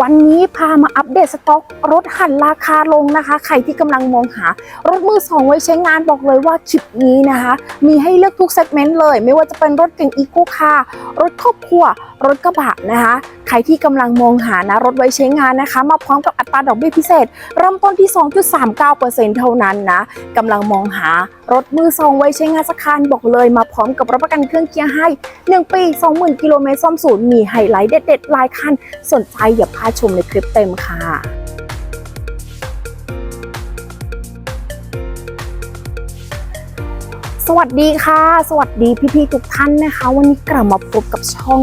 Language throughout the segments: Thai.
วันนี้พามาอัปเดตสต็อกรถหันราคาลงนะคะ ใครที่กำลังมองหา รถมือสองไว้ใช้งานบอกเลยว่าคลิปนี้นะคะ มีให้เลือกทุกเซกเมนต์เลย ไม่ว่าจะเป็นรถเก่งอีโคคาร์รถครอบครัว รถกระบะนะคะ ใครที่กำลังมองหานะรถไว้ใช้งานนะคะ มาพร้อมกับอัตราดอกเบี้ยพิเศษ เริ่มต้นที่ 2.39%เท่านั้นนะกำลังมองหารถมือสองไว้ใช้งานสักคันบอกเลยมาพร้อมกับรับประกันเครื่องเกียร์ให้ 1 ปี 20,000 กิโลเมตรซ่อมศูนย์มีไฮไลท์เด็ดๆหลายคัน สนใจอย่าพลาดชมในคลิปเต็มค่ะสวัสดีค่ะ สวัสดีพี่ๆทุกท่านนะคะ วันนี้กลับมาพบกับช่อง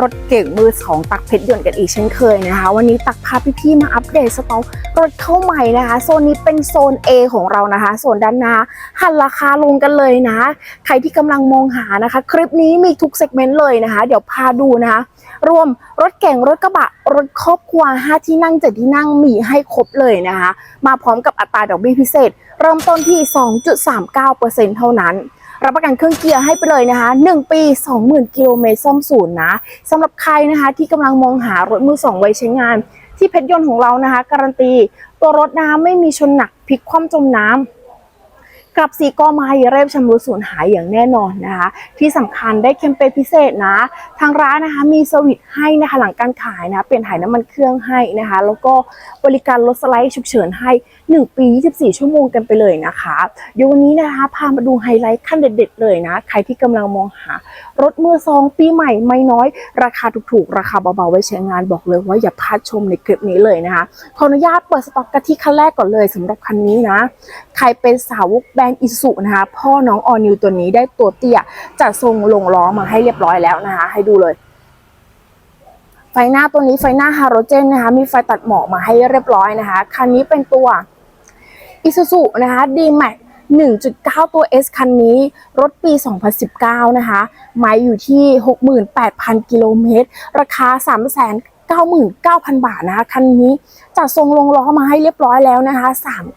รถเก่งมือสองตักเพชรยนต์กันอีกเช่นเคยนะคะ วันนี้ตักพาพี่ๆมาอัปเดตสต็อกรถเข้าใหม่นะคะ โซนนี้เป็นโซน A ของเรานะคะ โซนด้านหน้าหันราคาลงกันเลยนะ ใครที่กำลังมองหานะคะ คลิปนี้มีทุกเซกเมนต์เลยนะคะ เดี๋ยวพาดูนะคะ รวมรถเก่งรถกระบะ รถครอบครัว5ที่นั่ง7ที่นั่งมีให้ครบเลยนะคะ มาพร้อมกับอัตราดอกเบี้ยพิเศษ เริ่มต้นที่ 2.39%เท่านั้น รับประกันเครื่องเกียร์ให้ไปเลยนะคะ 1 ปี 20,000 กิโลเมตรซ่อมศูนย์นะสำหรับใครนะคะที่กำลังมองหารถมือสองไว้ใช้งาน ที่เพชรยนต์ของเรานะคะ การันตี ตัวรถน้ำไม่มีชนหนักพลิกคว่ำจมน้ำกลับสีก็ไมาเรียบชำรุดสูญหายอย่างแน่นอนนะคะ ที่สำคัญได้แคมเปญพิเศษนะ ทางร้านนะคะมีสวิตให้นะคะหลังการขายนะเปลี่ยนถ่ายน้ำมันเครื่องให้นะคะ แล้วก็บริการรถสไลด์ฉุกเฉินให้ 1 ปี 24 ชั่วโมงกันไปเลยนะคะเดี๋ยววันนี้นะคะ พามาดูไฮไลท์ขั้นเด็ด ๆ เลยนะ ใครที่กำลังมองหารถมือสองปีใหม่ไม่น้อย ราคาถูกๆ ราคาเบาๆ ไว้ใช้งานบอกเลยว่าอย่าพลาดชมในคลิปนี้เลยนะคะขออนุญาตเปิดสต็อกกันที่คันแรกก่อนเลยสำหรับคันนี้นะ ใครเป็นสาวกแบรนด์อิสุนะคะพ่อน้องออนิวตัวนี้ได้ตัวเตี้ยจัดทรงลงล้อมาให้เรียบร้อยแล้วนะคะ ให้ดูเลยไฟหน้าตัวนี้ไฟหน้าฮาโรเจนนะคะ มีไฟตัดหมอกมาให้เรียบร้อยนะคะ คันนี้เป็นตัว อิซูซุนะคะ D-Max 1.9 ตัว S คันนี้ รถปี 2019 นะคะไม้อยู่ที่ 68,000 กิโลเมตร ราคา 399,000 บาทนะคะ คันนี้จัดทรงลงล้อมาให้เรียบร้อยแล้วนะคะ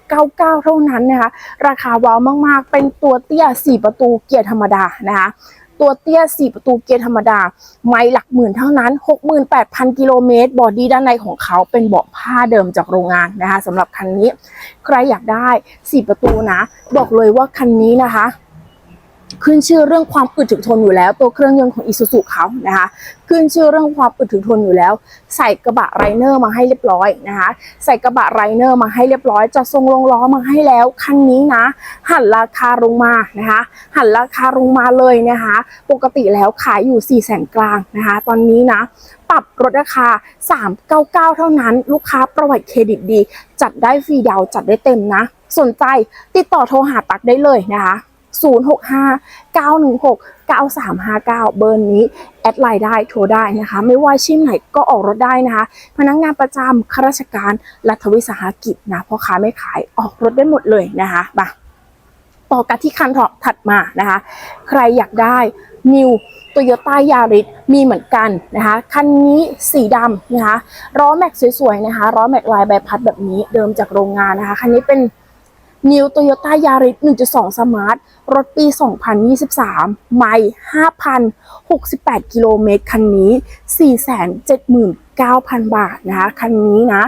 399 เท่านั้นนะคะ ราคาว้าวมาก ๆ เป็นตัวเตี้ย 4 ประตูเกียร์ธรรมดานะคะ ตัวเตี้ย 4 ประตูเกียร์ธรรมดา ไม่หลักหมื่นเท่านั้น 68,000 กิโลเมตร บอดี้ด้านในของเขาเป็นเบาะผ้าเดิมจากโรงงานนะคะสำหรับคันนี้ ใครอยากได้ 4 ประตูนะ บอกเลยว่าคันนี้นะคะ ขึ้นชื่อเรื่องความอึดถึกทนอยู่แล้ว ตัวเครื่องยนต์ของ Isuzu เขานะคะ ขึ้นชื่อเรื่องความอึดถึกทนอยู่แล้ว ใส่กระบะไรเนอร์มาให้เรียบร้อยนะคะ ใส่กระบะไรเนอร์มาให้เรียบร้อยจะทรงลงล้อมาให้แล้วคันนี้นะ หันราคาลงมานะคะ หันราคาลงมาเลยนะคะ ปกติแล้วขายอยู่4 0 0แสนกลางนะคะ ตอนนี้นะปรับลดราคา 399 เท่านั้น ลูกค้าประวัติเครดิตดี จัดได้ฟรีดาวจัดได้เต็มนะ สนใจติดต่อโทรหาตักได้เลยนะคะ 065 916 9359 เบอร์นี้ แอดไลน์ได้โทรได้นะคะ ไม่ว่าอาชีพไหนก็ออกรถได้นะคะ พนักงานประจำข้าราชการรัฐวิสาหกิจนะพ่อค้าไม่ขายออกรถได้หมดเลยนะคะมาต่อกันที่คันถัดมานะคะ ใครอยากได้ New Toyota Yaris มีเหมือนกันนะคะ คันนี้สีดำนะคะล้อแม็กสวยๆนะคะล้อแม็กลายใบพัดแบบนี้เดิมจากโรงงานนะคะ คันนี้เป็น New Toyota Yaris 1.2 Smart รถปี 2023 ไม่5,068 กิโลเมตร คันนี้ 479,000 บาทนะคะ คันนี้นะ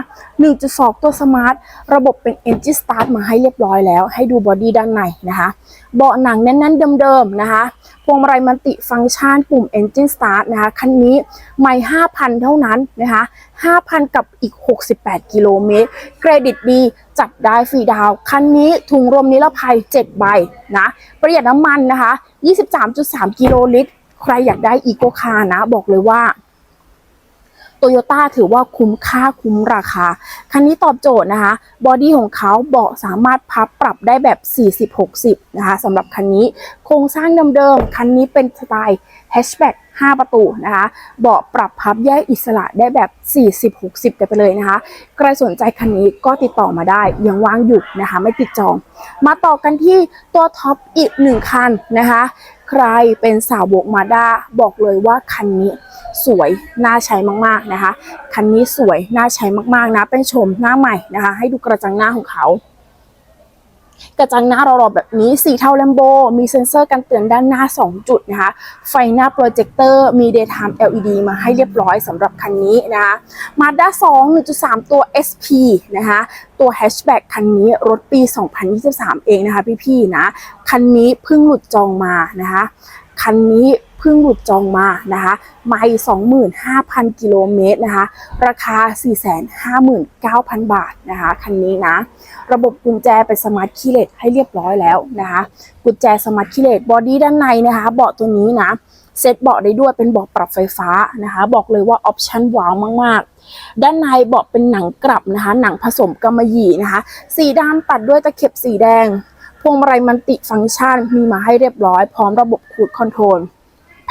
1.2 ตัว Smart ระบบเป็น Engine Start มาให้เรียบร้อยแล้ว ให้ดูบอดี้ด้านในนะคะ เบาะหนังแน่นๆ เดิมๆ นะคะ พวงมาลัยมัลติฟังก์ชันปุ่ม Engine Start นะคะ คันนี้ไม่5,000 เท่านั้นนะคะ 5,000 กับอีก 68 กิโลเมตร เครดิตดี จัดได้ฟรีดาว คันนี้ถุงลมนิรภัย 7 ใบนะ ประหยัดน้ำมันนะคะ 23.3 กิโลลิตร ใครอยากได้อีโกคาร์นะ บอกเลยว่าโตโยต้าถือว่าคุ้มค่าคุ้มราคา คันนี้ตอบโจทย์นะคะ บอดี้ของเขาเบาะสามารถพับปรับได้แบบ 40-60 นะคะสำหรับคันนี้ โครงสร้างเดิมๆ คันนี้เป็นสไตล์แฮชแบ็ก 5 ประตูนะคะ เบาะปรับพับแยกอิสระได้แบบ 40-60 กันไปเลยนะคะ ใครสนใจคันนี้ก็ติดต่อมาได้ ยังว่างอยู่นะคะ ไม่ติดจอง มาต่อกันที่ตัวท็อปอีกหนึ่งคันนะคะ ใครเป็นสาวกมาด้าบอกเลยว่าคันนี้สวยน่าใช้มากๆนะคะ คันนี้สวยน่าใช้มากๆนะ เป็นโฉมหน้าใหม่นะคะ ให้ดูกระจังหน้าของเขา กระจังหน้ารอๆแบบนี้สีเทาแลมโบ มีเซ็นเซอร์กันเตือนด้านหน้า 2 จุดนะคะ ไฟหน้าโปรเจคเตอร์มี daytime LED มาให้เรียบร้อยสำหรับคันนี้นะคะมาด้า2 1.3 ตัว SP นะคะตัวแฮชแบ็กคันนี้รถปี 2023 เองนะคะพี่ๆนะ คันนี้เพิ่งหลุดจองมานะคะ คันนี้ เพิ่งหลุดจองมานะคะไม่25,000 กิโลเมตรนะคะ ราคา 459,000 บาทนะคะ คันนี้นะ ระบบกุญแจเป็นสมาร์ทคีย์เลสให้เรียบร้อยแล้วนะคะ กุญแจสมาร์ทคีย์เลสบอดี้ด้านในนะคะ เบาะตัวนี้นะเซตเบาะได้ด้วยเป็นเบาะปรับไฟฟ้านะคะ บอกเลยว่าออปชั่นว้าวมาก ๆ ด้านในเบาะเป็นหนังกลับนะคะ หนังผสมกำมะหยี่นะคะ สีดำตัดด้วยตะเข็บสีแดงพวงมาลัยมันติฟังก์ชันมีมาให้เรียบร้อยพร้อมระบบคูดคอนโทรล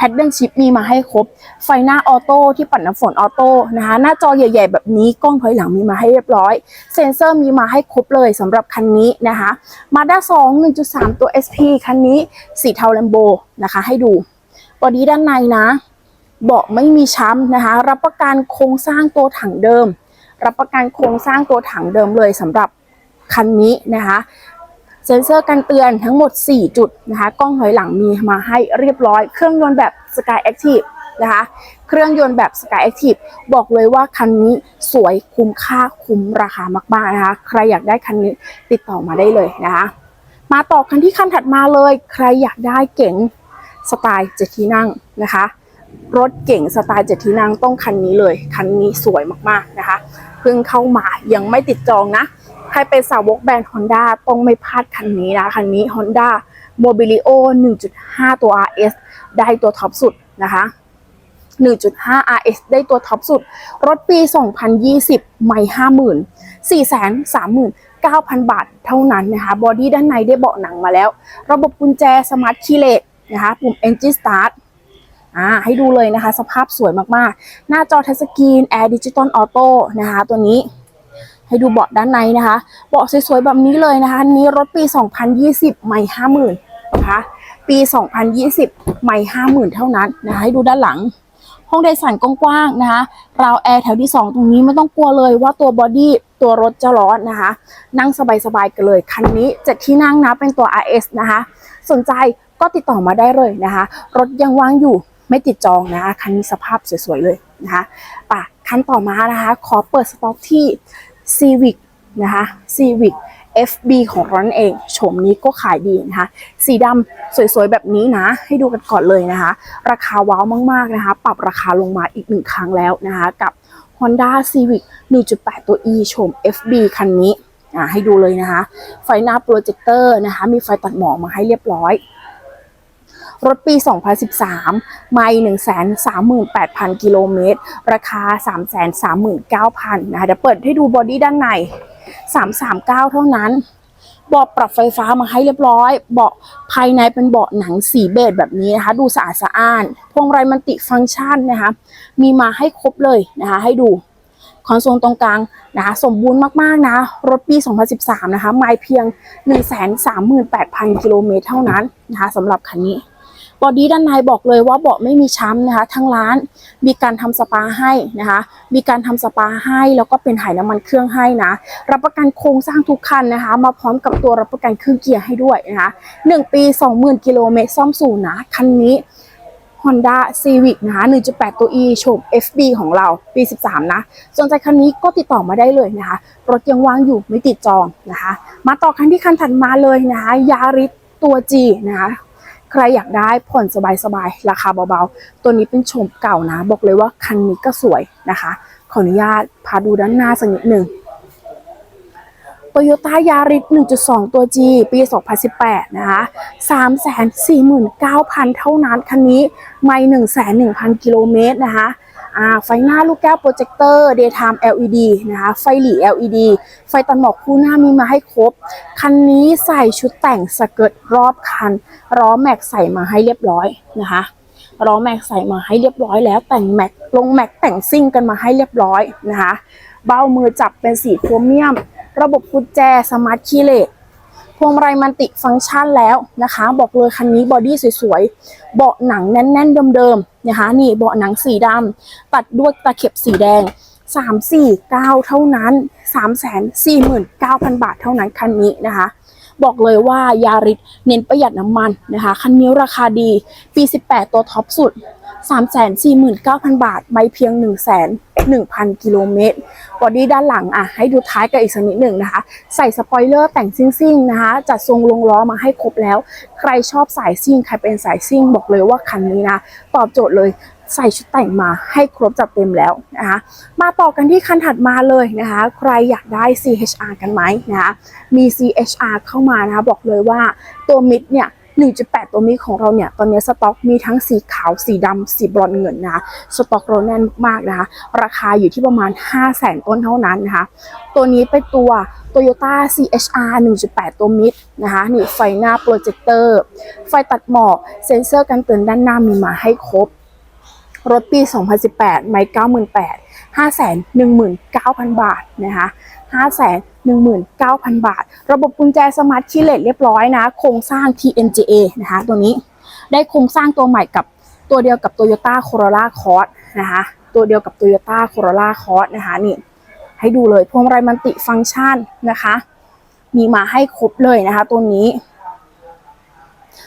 แพดเดิลชิปมีมาให้ครบ ไฟหน้าออโต้ที่ปัดน้ำฝนออโต้นะคะหน้าจอใหญ่ ๆ แบบนี้กล้องถอยหลังมีมาให้เรียบร้อย เซ็นเซอร์มีมาให้ครบเลยสำหรับคันนี้นะคะมาด้า2 1.3ตัว SP คันนี้สีเทาแลมโบนะคะให้ดูบอดี้ด้านในนะเบาะไม่มีช้ำนะคะ รับประกันโครงสร้างตัวถังเดิม รับประกันโครงสร้างตัวถังเดิมเลยสำหรับคันนี้นะคะ ซ็นเซอร์กันเตือนทั้งหมด 4 จุดนะคะ กล้องถอยหลังมีมาให้เรียบร้อย เครื่องยนต์แบบ Sky Active นะคะ เครื่องยนต์แบบ Sky Active บอกเลยว่าคันนี้สวยคุ้มค่าคุ้มราคามากๆนะคะ ใครอยากได้คันนี้ติดต่อมาได้เลยนะคะ มาต่อคันที่คันถัดมาเลย ใครอยากได้เก๋งสไตล์เจ็ดที่นั่งนะคะ รถเก๋งสไตล์เจ็ดที่นั่งต้องคันนี้เลย คันนี้สวยมากๆนะคะ เพิ่งเข้ามายังไม่ติดจองนะ ใครเป็นสาวกแบรนด์ Honda ต้องไม่พลาดคันนี้นะ คันนี้ Honda Mobilio 1.5 ตัว RS ได้ตัวท็อปสุดนะคะ 1.5 RS ได้ตัวท็อปสุด รถปี 2020 ไม่ 50,000 439,000 บาทเท่านั้นนะคะ บอดี้ด้านในได้เบาะหนังมาแล้ว ระบบกุญแจสมาร์ทคีย์เลสนะคะปุ่ม Engine Start อ่าให้ดูเลยนะคะ สภาพสวยมากๆ หน้าจอทัชสกรีน Air Digital Auto นะคะ ตัวนี้ ให้ดูเบาะด้านในนะคะ เบาะสวยๆแบบนี้เลยนะคะอันนี้รถปี 2020ไม่ 50,000นะคะ ปี 2020ไม่ 50,000 เท่านั้นนะคะ ให้ดูด้านหลัง ห้องโดยสารกว้างๆนะคะ ราวแอร์แถวที่ 2 ตรงนี้ไม่ต้องกลัวเลยว่าตัวบอดี้ตัวรถจะร้อนนะคะ นั่งสบายๆกันเลย คันนี้เจ็ดที่นั่งนะเป็นตัว RS นะคะ สนใจก็ติดต่อมาได้เลยนะคะ รถยังว่างอยู่ไม่ติดจองนะคะ คันนี้สภาพสวยๆเลยนะคะป่ะคันต่อมานะคะ ขอเปิดสต็อกที่ Civic นะคะ Civic FB ของรานั่นเองโฉมนี้ก็ขายดีนะคะ สีดำสวยๆ แบบนี้นะ ให้ดูกันก่อนเลยนะคะ ราคาว้าวมากๆนะคะ ปรับราคาลงมาอีกหนึ่งครั้งแล้วนะคะ กับ Honda Civic 1.8 ตัว E โฉม FB คันนี้อ่าให้ดูเลยนะคะ ไฟหน้าโปรเจคเตอร์นะคะ มีไฟตัดหมอกมาให้เรียบร้อย รถปี 2013 ไม่138,000 กิโลเมตร ราคา 339,000นะคะเดี๋ยวเปิดให้ดูบอดี้ด้านใน 339 เท่านั้นเบาะปรับไฟฟ้ามาให้เรียบร้อย เบาะภายในเป็นเบาะหนังสีเบจแบบนี้นะคะ ดูสะอาดสะอ้าน พวงมายมันติฟังก์ชันนะคะ มีมาให้ครบเลยนะคะ ให้ดู คอนโซลตรงกลางนะคะสมบูรณ์มากๆนะ รถปี 2013 นะคะ ไม่เพียง 138,000 กิโลเมตรเท่านั้นนะคะสำหรับคันนี้ บอดี้ด้านในบอกเลยว่าเบาะไม่มีช้ำนะคะทั้งร้านมีการทำสปาให้นะคะ มีการทำสปาให้แล้วก็เป็นถ่ายน้ำมันเครื่องให้นะ รับประกันโครงสร้างทุกคันนะคะ มาพร้อมกับตัวรับประกันเครื่องเกียร์ให้ด้วยนะคะ1ปี 20,000กิโลเมตรซ่อมศูนย์นะคันนี้ Honda Civic นะคะ 1.8 ตัว E โฉม FB ของเรา ปี 13 นะ สนใจคันนี้ก็ติดต่อมาได้เลยนะคะ รถยังว่างอยู่ไม่ติดจองนะคะ มาต่อคันที่คันถัดมาเลยนะคะ ยาริสตัว G นะคะ ใครอยากได้ผ่อนสบายๆ ราคาเบาๆ ตัวนี้เป็นชมเก่านะ บอกเลยว่าคันนี้ก็สวยนะคะ ขออนุญาตพาดูด้านหน้าสักนิดหนึ่งโตโยต้ายาริส1.2 ตัว G ปี 2018 นะคะ 349,000 เท่านั้น คันนี้ไม่101,000 กิโลเมตรนะคะ อ่าไฟหน้าลูกแก้วโปรเจคเตอร์ daytime LED นะคะ ไฟหลี LED ไฟตัดหมอกคู่หน้ามีมาให้ครบ คันนี้ใส่ชุดแต่งสเกิร์ตรอบคันล้อแม็กใส่มาให้เรียบร้อยนะคะล้อแม็กใส่มาให้เรียบร้อยแล้วแต่งแม็กลงแม็กแต่งซิ่งกันมาให้เรียบร้อยนะคะเบ้ามือจับเป็นสีโครเมียม ระบบกุญแจสมาร์ทคีย์เลส พวงมาลัยมันติฟังก์ชันแล้วนะคะ บอกเลยคันนี้บอดี้สวยๆ เบาะหนังแน่นๆเดิมๆนะคะ นี่เบาะหนังสีดำตัดด้วยตะเข็บสีแดง 349 เท่านั้น 349,000 บาทเท่านั้นคันนี้นะคะบอกเลยว่ายาริสเน้นประหยัดน้ำมันนะคะ คันนี้ราคาดีปี 18 ตัวท็อปสุด 349,000 บาทไม่เพียง 1 1 0 0 0 กิโลเมตรบอดี้ด้านหลังอะให้ดูท้ายกันอีกสักนิดหนึ่งนะคะ ใส่สปอยเลอร์แต่งซิ่งๆนะคะ จัดทรงลงล้อมาให้ครบแล้ว ใครชอบสายซิ่ง ใครเป็นสายซิ่ง บอกเลยว่าคันนี้นะ ตอบโจทย์เลยใส่ชุดแต่งมาให้ครบจัดเต็มแล้วนะคะ มาต่อกันที่คันถัดมาเลยนะคะ ใครอยากได้ CHR กันไหมนะคะ มี CHR เข้ามานะคะ บอกเลยว่าตัวมิดเนี่ย 1.8 ตัวมิดของเราเนี่ย ตอนนี้สต็อกมีทั้งสีขาว สีดำ สีบรอนเงินนะคะ สต็อกเราแน่นมากนะคะ ราคาอยู่ที่ประมาณ 5 0 0แสนต้นเท่านั้นนะคะ ตัวนี้เป็นตัว Toyota CHR 1.8 ตัวมิดนะคะ นี่ไฟหน้าโปรเจคเตอร์ ไฟตัดหมอก เซ็นเซอร์กันเตือนด้านหน้ามีมาให้ครบ รถปี 2018 ไม่ 98,000 519,000 บาทนะคะ 519,000 บาท ระบบกุญแจสมาร์ทคีย์เลสเรียบร้อยนะ โครงสร้าง TNGA นะคะ ตัวนี้ได้โครงสร้างตัวใหม่กับตัวเดียวกับ Toyota Corolla Cross นะคะ ตัวเดียวกับ Toyota Corolla Cross นะคะนี่ให้ดูเลยพวงมาลัยมันติฟังก์ชันนะคะ มีมาให้ครบเลยนะคะ ตัวนี้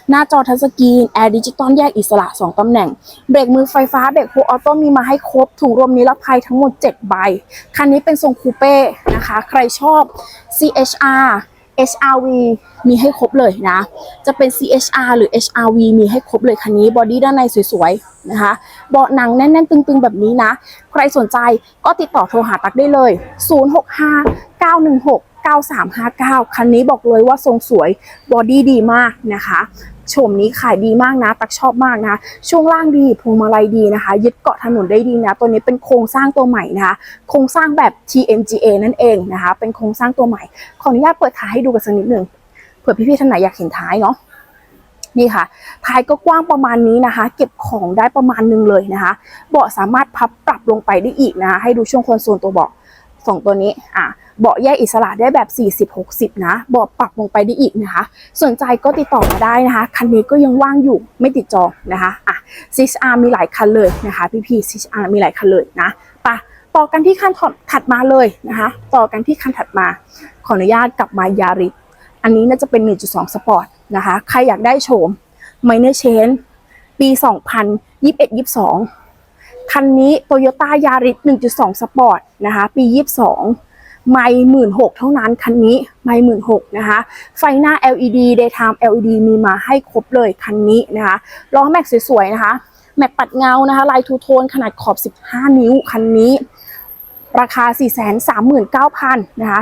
หน้าจอทัชสกรีนแอร์ดิจิตอลแยกอิสระ 2 ตำแหน่ง เบรกมือไฟฟ้า เบรกโฮออโต้มีมาให้ครบ ถุงลมนิรภัยทั้งหมด 7 ใบ คันนี้เป็นทรงคูเป้นะคะ ใครชอบ CHR HRV มีให้ครบเลยนะ จะเป็น CHR หรือ HRV มีให้ครบเลยคันนี้ บอดี้ด้านในสวยๆนะคะ เบาะหนังแน่นๆ ตึงๆ แบบนี้นะ ใครสนใจก็ติดต่อโทรหาตักได้เลย 065 916 9359 คันนี้บอกเลยว่าทรงสวย บอดี้ดีมากนะคะ โฉมนี้ขายดีมากนะ ตักชอบมากนะ ช่วงล่างดีพวงมาลัยดีนะคะ ยึดเกาะถนนได้ดีนะ ตัวนี้เป็นโครงสร้างตัวใหม่นะคะ โครงสร้างแบบ TNGA นั่นเองนะคะ เป็นโครงสร้างตัวใหม่ ขออนุญาตเปิดท้ายให้ดูกันสักนิดหนึ่งเผื่อพี่ๆท่านไหนอยากเห็นท้ายเนาะนี่ค่ะ ท้ายก็กว้างประมาณนี้นะคะ เก็บของได้ประมาณนึงเลยนะคะ เบาะสามารถพับปรับลงไปได้อีกนะคะ ให้ดูช่วงคอนโซลตัวเบาะ สองตัวนี้อะเบาะแยกอิสระได้แบบ 40-60 นะเบาะปรับลงไปได้อีกนะคะ สนใจก็ติดต่อมาได้นะคะ คันนี้ก็ยังว่างอยู่ไม่ติดจองนะคะอะ CHR มีหลายคันเลยนะคะพี่ๆ CHR มีหลายคันเลยนะปะต่อกันที่คันถัดมาเลยนะคะ ต่อกันที่คันถัดมา ขออนุญาตกลับมายาริสอันนี้น่าจะเป็น 1.2 สปอร์ตนะคะ ใครอยากได้โฉม Minor Change ปี 2021-22 คันนี้ Toyota Yaris 1.2สปอร์ตนะคะ ปี 22 ไม่หมื่นหกเท่านั้น คันนี้ไม่หมื่นหกนะคะ ไฟหน้า LED daytime LED มีมาให้ครบเลยคันนี้นะคะล้อแม็กสวยๆนะคะ แม็กปัดเงานะคะ ลายทูโทนขนาดขอบ 15 นิ้วคันนี้ ราคา 439,000นะคะ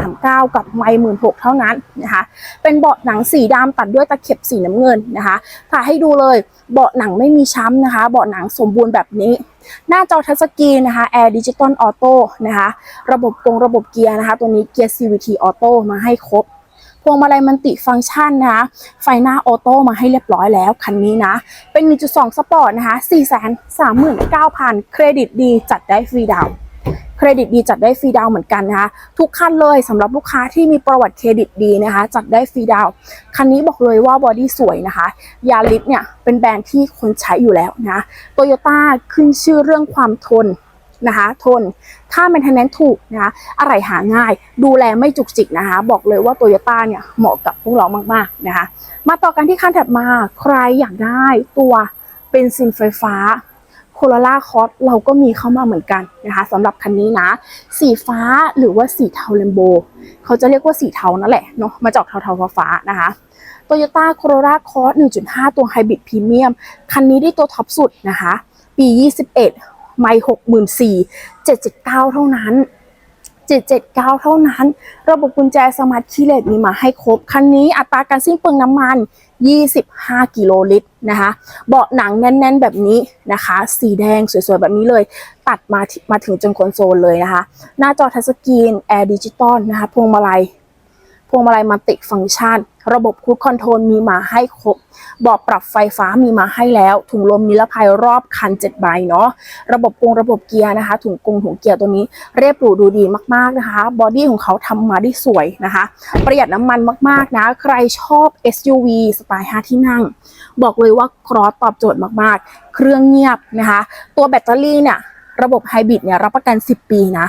439 กับไม่หมื่นหกเท่านั้นนะคะเป็นเบาะหนังสีดำตัดด้วยตะเข็บสีน้ำเงินนะคะถ่ายให้ดูเลยเบาะหนังไม่มีช้ำนะคะ เบาะหนังสมบูรณ์แบบนี้ หน้าจอทัชสกรีนนะคะแอร์ดิจิตอลออโต้นะคะระบบกงระบบเกียร์นะคะ ตัวนี้เกียร์ CVT ออโต้มาให้ครบพวงมาลัยมันติฟังก์ชันนะคะ ไฟหน้าออโต้มาให้เรียบร้อยแล้วคันนี้นะ เป็น 1.2 สปอร์ตนะคะ 439,000 เครดิตดีจัดได้ฟรีดาวน์ เครดิตดีจัดได้ฟรีดาวเหมือนกันนะคะทุกคันเลยสำหรับลูกค้าที่มีประวัติเครดิตดีนะคะ จัดได้ฟรีดาวคันนี้บอกเลยว่าบอดี้สวยนะคะยาริสเนี่ยเป็นแบรนด์ที่คนใช้อยู่แล้วนะโตโยต้าขึ้นชื่อเรื่องความทนนะคะทนค่า m ม i n t e n a n c e ถูกนะคะอะไรหาง่าย ดูแลไม่จุกจิกนะคะ บอกเลยว่าโตโยต้าเนี่ยเหมาะกับพวกเรามากๆนะคะ มาต่อกันที่คันถัดมาใครอยากได้ตัวเป็นซินไฟฟ้า โคโรล่าคอสเราก็มีเข้ามาเหมือนกันนะคะสำหรับคันนี้นะ สีฟ้าหรือว่าสีเทาเลมโบเขาจะเรียกว่าสีเทานั่นแหละเนาะมาจอกเทาเทาๆฟ้าๆนะคะ Toyota Corolla Cross 1.5 ตัวไฮบริดพรีเมียมคันนี้ได้ตัวท็อปสุดนะคะ ปี 21 ไม่ 64 779 เท่านั้น 779 เท่านั้น ระบบกุญแจสมาร์ทคีย์เลสมีมาให้ครบ คันนี้อัตราการสิ้นเปลืองน้ำมัน 25 กิโลลิตรนะคะ เบาะหนังแน่น ๆ แบบนี้นะคะ สีแดงสวยๆ แบบนี้เลย ตัดมามาถึงจนคอนโซลเลยนะคะ หน้าจอทัชสกรีนแอร์ดิจิตอลนะคะ พวงมาลัย พวงมาลัยมัลติฟังก์ชัน ระบบคูดคอนโทรลมีมาให้ครบ เบาะปรับไฟฟ้ามีมาให้แล้ว ถุงลมนิรภัยรอบคัน7ใบเนาะ ระบบกงระบบเกียร์นะคะ ถุงกงถุงเกียร์ตัวนี้เรียบหรูดูดีมากๆนะคะ บอดี้ของเขาทำมาได้สวยนะคะ ประหยัดน้ำมันมากๆนะ ใครชอบ SUV สไตล์5ที่นั่ง บอกเลยว่าครอสตอบโจทย์มากๆ เครื่องเงียบนะคะ ตัวแบตเตอรี่เนี่ยระบบไฮบริดเนี่ยรับประกัน 10 ปีนะ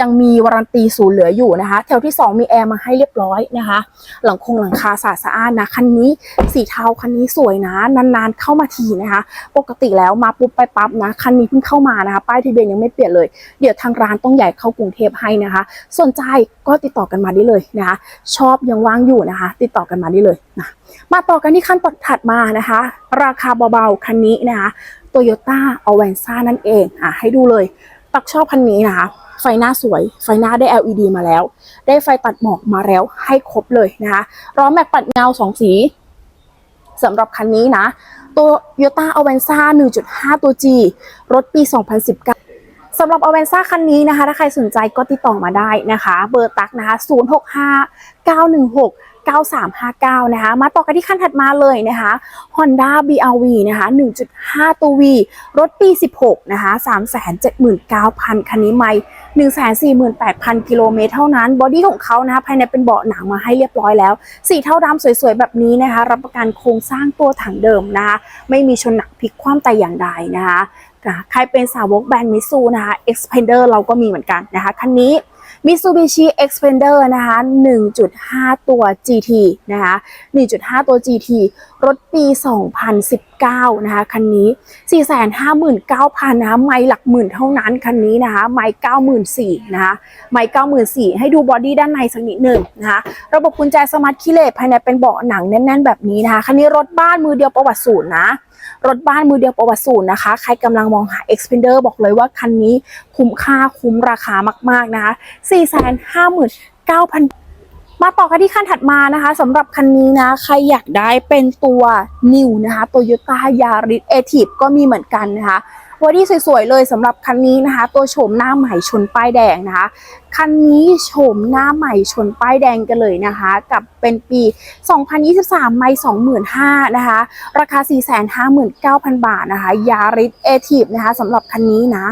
ยังมีวารันตีศูนย์เหลืออยู่นะคะแถวที่ 2 มีแอร์มาให้เรียบร้อยนะคะ หลังคงหลังคาสะอาดสะอานนะคันนี้สีเทาคันนี้สวยนะ นานๆเข้ามาทีนะคะ ปกติแล้วมาปุ๊บไปปั๊บนะคันนี้เพิ่งเข้ามานะคะป้ายทะเบียนยังไม่เปลี่ยนเลย เดี๋ยวทางร้านต้องใหญ่เข้ากรุงเทพให้นะคะ สนใจก็ติดต่อกันมาได้เลยนะคะ ชอบยังว่างอยู่นะคะ ติดต่อกันมาได้เลยนะมาต่อกันที่ขั้นตอนถัดมานะคะ ราคาเบาๆคันนี้นะคะโตโยต้าอเวนซ่านั่นเองอะให้ดูเลย ตักชอบคันนี้นะคะ ไฟหน้าสวย ไฟหน้าได้ LED มาแล้ว ได้ไฟตัดหมอกมาแล้วให้ครบเลยนะคะล้อแม็กปัดเงาสองสีสำหรับคันนี้นะ ตัวโยต้าอเวนซ่า1.5 ตัว G รถปี 2019สำหรับอเวนซ่าคันนี้นะคะ ถ้าใครสนใจก็ติดต่อมาได้นะคะ เบอร์ตักนะคะ 065 916 9359 นะคะ มาต่อกันที่ขั้นถัดมาเลยนะคะ Honda BRV นะคะ 1.5 ตัว V รถปี 16 นะคะ 379,000 คันนี้ไม่148,000 กิโลเมตรเท่านั้น บอดี้ของเขานะคะภายในเป็นเบาะหนังมาให้เรียบร้อยแล้ว สีเทาดำสวยๆ แบบนี้นะคะ รับประกันโครงสร้างตัวถังเดิมนะคะ ไม่มีชนหนักพลิกคว่ำแต่อย่างใดนะคะอะใครเป็นสาวกแบรนด์มิซูนะคะ Expander เราก็มีเหมือนกันนะคะ คันนี้ Mitsubishi Expander นะคะ 1.5 ตัว GT นะคะ 1.5 ตัว GT รถปี 2019 นะคะ คันนี้ 459,000นะคะไม่หลักหมื่นเท่านั้นคันนี้นะคะไม่94,000นะคะไม่94,000 ให้ดูบอดี้ด้านในสักนิดหนึ่งนะคะระบบกุญแจสมาร์ทคีเลสภายในเป็นเบาะหนังแน่น ๆ แบบนี้นะคะ คันนี้รถบ้านมือเดียวประวัติศูนย์นะรถบ้านมือเดียวประวัติศูนย์นะคะ ใครกำลังมองหา Expander บอกเลยว่าคันนี้คุ้มค่าคุ้มราคามาก ๆ นะคะ 459,000 มาต่อกันที่ขั้นถัดมานะคะสำหรับคันนี้นะ ใครอยากได้เป็นตัวนิวนะคะโตโยต้ายาริสเอทีฟก็มีเหมือนกันนะคะ บอดี้สวยๆเลยสำหรับคันนี้นะคะ ตัวโฉมหน้าใหม่ชนป้ายแดงนะคะคันนี้โฉมหน้าใหม่ชนป้ายแดงกันเลยนะคะ กับเป็นปี 2023 ไม่25,000นะคะ ราคา 459,000 บาทนะคะยาริสเอทีฟนะคะสำหรับคันนี้นะ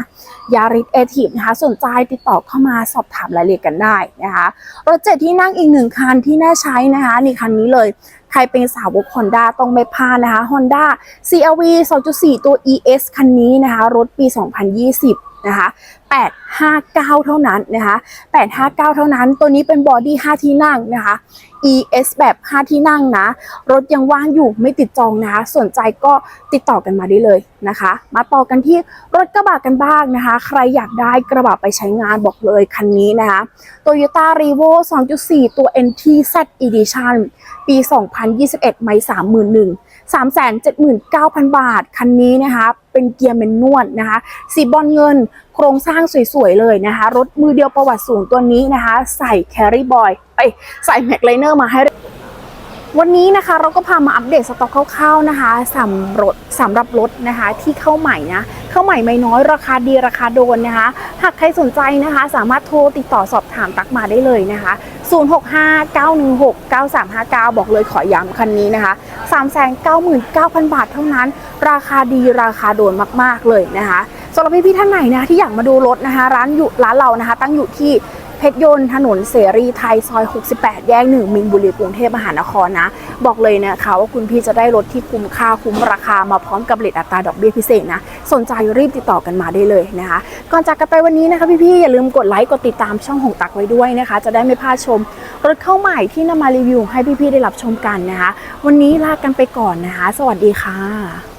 ยาริสเอทีฟนะคะสนใจติดต่อเข้ามาสอบถามรายละเอียดกันได้นะคะรถเจ็ดที่นั่งอีกหนึ่งคันที่น่าใช้นะคะนี่คันนี้เลยใครเป็นสาวก Honda ต้องไม่พลาดนะคะ Honda CRV 2.4 ตัว ES คันนี้นะคะ รถปี 2020 นะคะ859 เท่านั้นนะคะ859 เท่านั้น ตัวนี้เป็นบอดี้5ที่นั่งนะคะ ES แบบ 5 ที่นั่งนะ รถยังว่างอยู่ไม่ติดจองนะคะสนใจก็ติดต่อกันมาได้เลยนะคะ มาต่อกันที่รถกระบะกันบ้างนะคะ ใครอยากได้กระบะไปใช้งานบอกเลยคันนี้นะคะ Toyota Revo 2.4 ตัว NT Z Edition ปี 2021 ไม่ 31,000 379,000 บาท คันนี้นะคะ เป็นเกียร์เมนนวดนะคะ สีบอลเงิน โครงสร้างสวยๆเลยนะคะ รถมือเดียวประวัติสูงตัวนี้นะคะ ใส่แคริบอย เอ้ย ใส่แม็กไลเนอร์มาให้ วันนี้นะคะเราก็พามาอัปเดตสต็อกคร่าวๆนะคะสำรถสำหรับรถนะคะที่เข้าใหม่นะเข้าใหม่ไม่น้อยราคาดีราคาโดนนะคะ หากใครสนใจนะคะ สามารถโทรติดต่อสอบถามตักมาได้เลยนะคะ 065-916-9359 บอกเลยขอย้ำคันนี้นะคะ 399,000 บาทเท่านั้น ราคาดีราคาโดนมากๆเลยนะคะสำหรับพี่ๆท่านไหนนะที่อยากมาดูรถนะคะ ร้านอยู่ร้านเรานะคะ ตั้งอยู่ที่ เพชรยนต์ถนนเสรีไทยซอย 68 แยกหนึ่งมินบุรีกรุงเทพมหานครนะ บอกเลยนะคะว่าคุณพี่จะได้รถที่คุ้มค่าคุ้มราคามาพร้อมกับเลทอัตราดอกเบี้ยพิเศษนะ สนใจรีบติดต่อกันมาได้เลยนะคะ ก่อนจากกันไปวันนี้นะคะพี่ๆอย่าลืมกดไลค์กดติดตามช่องของตักไว้ด้วยนะคะ จะได้ไม่พลาดชมรถเข้าใหม่ที่นำมารีวิวให้พี่ๆได้รับชมกันนะคะ วันนี้ลากันไปก่อนนะคะ สวัสดีค่ะ